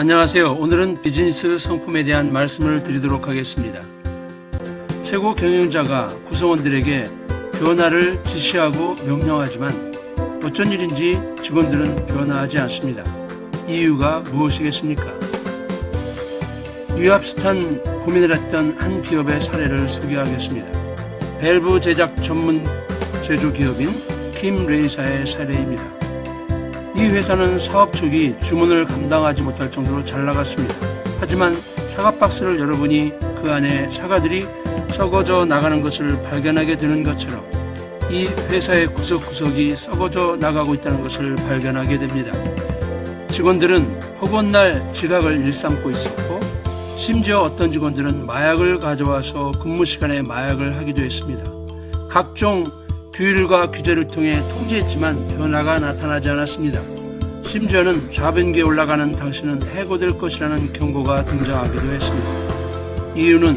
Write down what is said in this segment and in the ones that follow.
안녕하세요. 오늘은 비즈니스 성품에 대한 말씀을 드리도록 하겠습니다. 최고 경영자가 구성원들에게 변화를 지시하고 명령하지만 어쩐 일인지 직원들은 변화하지 않습니다. 이유가 무엇이겠습니까? 유압스탄 고민을 했던 한 기업의 사례를 소개하겠습니다. 밸브 제작 전문 제조기업인 김레이사의 사례입니다. 이 회사는 사업 초기 주문을 감당하지 못할 정도로 잘 나갔습니다. 하지만 사과 박스를 열어보니 그 안에 사과들이 썩어져 나가는 것을 발견하게 되는 것처럼 이 회사의 구석구석이 썩어져 나가고 있다는 것을 발견하게 됩니다. 직원들은 허구한 날 지각을 일삼고 있었고 심지어 어떤 직원들은 마약을 가져와서 근무 시간에 마약을 하기도 했습니다. 각종 규율과 규제를 통해 통제했지만 변화가 나타나지 않았습니다. 심지어는 좌변기에 올라가는 당신은 해고될 것이라는 경고가 등장하기도 했습니다. 이유는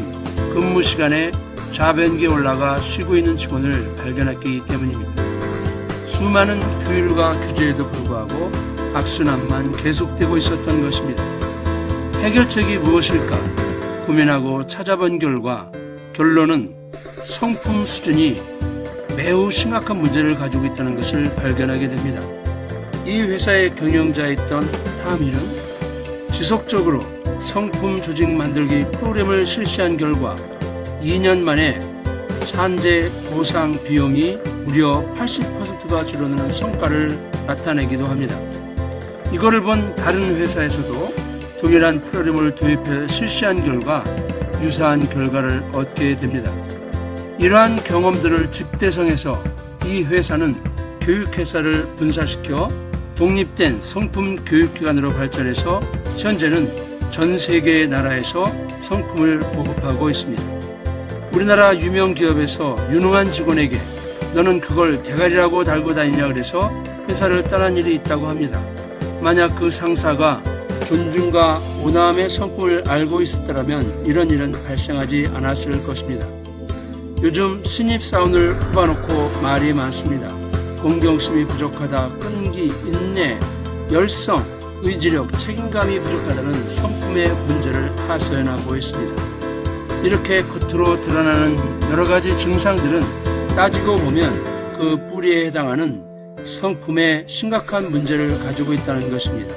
근무 시간에 좌변기에 올라가 쉬고 있는 직원을 발견했기 때문입니다. 수많은 규율과 규제에도 불구하고 악순환만 계속되고 있었던 것입니다. 해결책이 무엇일까 고민하고 찾아본 결과 결론은 성품 수준이 매우 심각한 문제를 가지고 있다는 것을 발견하게 됩니다. 이 회사의 경영자였던 타밀은 지속적으로 성품 조직 만들기 프로그램을 실시한 결과 2년 만에 산재 보상 비용이 무려 80%가 줄어드는 성과를 나타내기도 합니다. 이거를 본 다른 회사에서도 동일한 프로그램을 도입해 실시한 결과 유사한 결과를 얻게 됩니다. 이러한 경험들을 집대성해서 이 회사는 교육회사를 분사시켜 독립된 성품 교육기관으로 발전해서 현재는 전 세계의 나라에서 성품을 보급하고 있습니다. 우리나라 유명 기업에서 유능한 직원에게 너는 그걸 대가리라고 달고 다니냐 그래서 회사를 떠난 일이 있다고 합니다. 만약 그 상사가 존중과 온화함의 성품을 알고 있었더라면 이런 일은 발생하지 않았을 것입니다. 요즘 신입 사원을 뽑아놓고 말이 많습니다. 공경심이 부족하다, 끈기, 인내, 열성, 의지력, 책임감이 부족하다는 성품의 문제를 하소연하고 있습니다. 이렇게 겉으로 드러나는 여러 가지 증상들은 따지고 보면 그 뿌리에 해당하는 성품의 심각한 문제를 가지고 있다는 것입니다.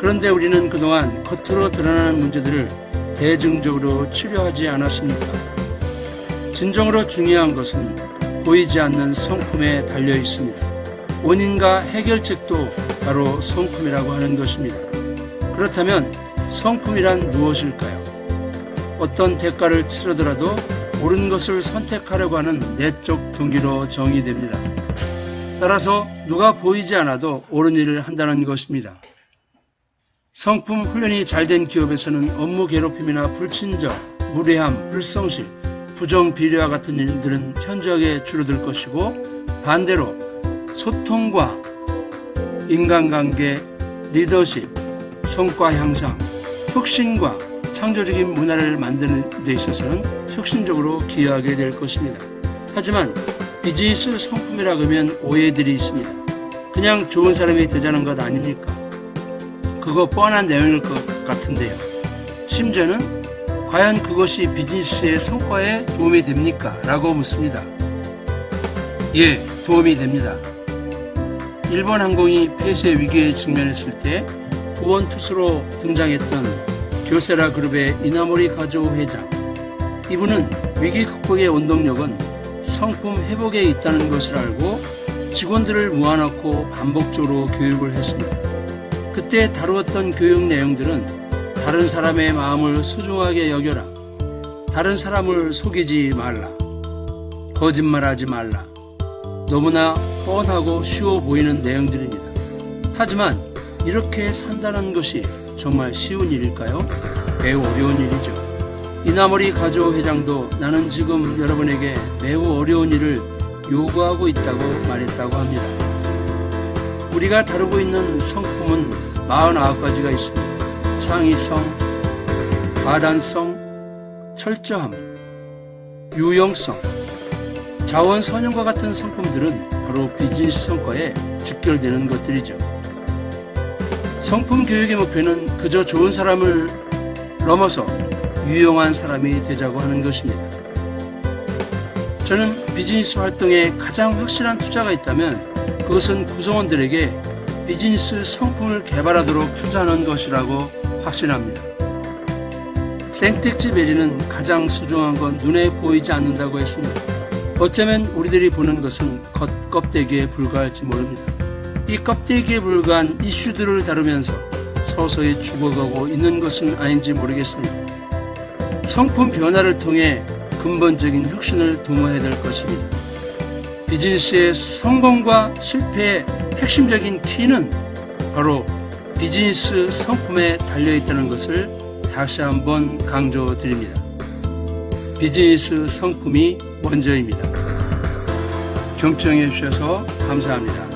그런데 우리는 그동안 겉으로 드러나는 문제들을 대중적으로 치료하지 않았습니까? 진정으로 중요한 것은 보이지 않는 성품에 달려 있습니다. 원인과 해결책도 바로 성품이라고 하는 것입니다. 그렇다면 성품이란 무엇일까요? 어떤 대가를 치르더라도 옳은 것을 선택하려고 하는 내적 동기로 정의됩니다. 따라서 누가 보이지 않아도 옳은 일을 한다는 것입니다. 성품 훈련이 잘 된 기업에서는 업무 괴롭힘이나 불친절, 무례함, 불성실, 부정 비리와 같은 일들은 현저하게 줄어들 것이고 반대로 소통과 인간관계, 리더십, 성과 향상, 혁신과 창조적인 문화를 만드는 데 있어서는 혁신적으로 기여하게 될 것입니다. 하지만 비즈니스 성품이라 그러면 오해들이 있습니다. 그냥 좋은 사람이 되자는 것 아닙니까? 그거 뻔한 내용일 것 같은데요. 심지어는 과연 그것이 비즈니스의 성과에 도움이 됩니까? 라고 묻습니다. 예, 도움이 됩니다. 일본 항공이 폐쇄 위기에 직면했을 때 구원 투수로 등장했던 교세라 그룹의 이나모리 가조 회장. 이분은 위기 극복의 원동력은 성품 회복에 있다는 것을 알고 직원들을 모아놓고 반복적으로 교육을 했습니다. 그때 다루었던 교육 내용들은 다른 사람의 마음을 소중하게 여겨라. 다른 사람을 속이지 말라. 거짓말하지 말라. 너무나 뻔하고 쉬워 보이는 내용들입니다. 하지만 이렇게 산다는 것이 정말 쉬운 일일까요? 매우 어려운 일이죠. 이나머리 가조 회장도 나는 지금 여러분에게 매우 어려운 일을 요구하고 있다고 말했다고 합니다. 우리가 다루고 있는 성품은 49가지가 있습니다. 창의성, 과단성, 철저함, 유용성, 자원 선용과 같은 성품들은 바로 비즈니스 성과에 직결되는 것들이죠. 성품 교육의 목표는 그저 좋은 사람을 넘어서 유용한 사람이 되자고 하는 것입니다. 저는 비즈니스 활동에 가장 확실한 투자가 있다면 그것은 구성원들에게 비즈니스 성품을 개발하도록 투자하는 것이라고 확신합니다. 생택지 매진은 가장 소중한 건 눈에 보이지 않는다고 했습니다. 어쩌면 우리들이 보는 것은 겉 껍데기에 불과할지 모릅니다. 이 껍데기에 불과한 이슈들을 다루면서 서서히 죽어가고 있는 것은 아닌지 모르겠습니다. 성품 변화를 통해 근본적인 혁신을 도모해야 될 것입니다. 비즈니스의 성공과 실패의 핵심적인 키는 바로 비즈니스 성품에 달려 있다는 것을 다시 한번 강조드립니다. 비즈니스 성품이 먼저입니다. 경청해 주셔서 감사합니다.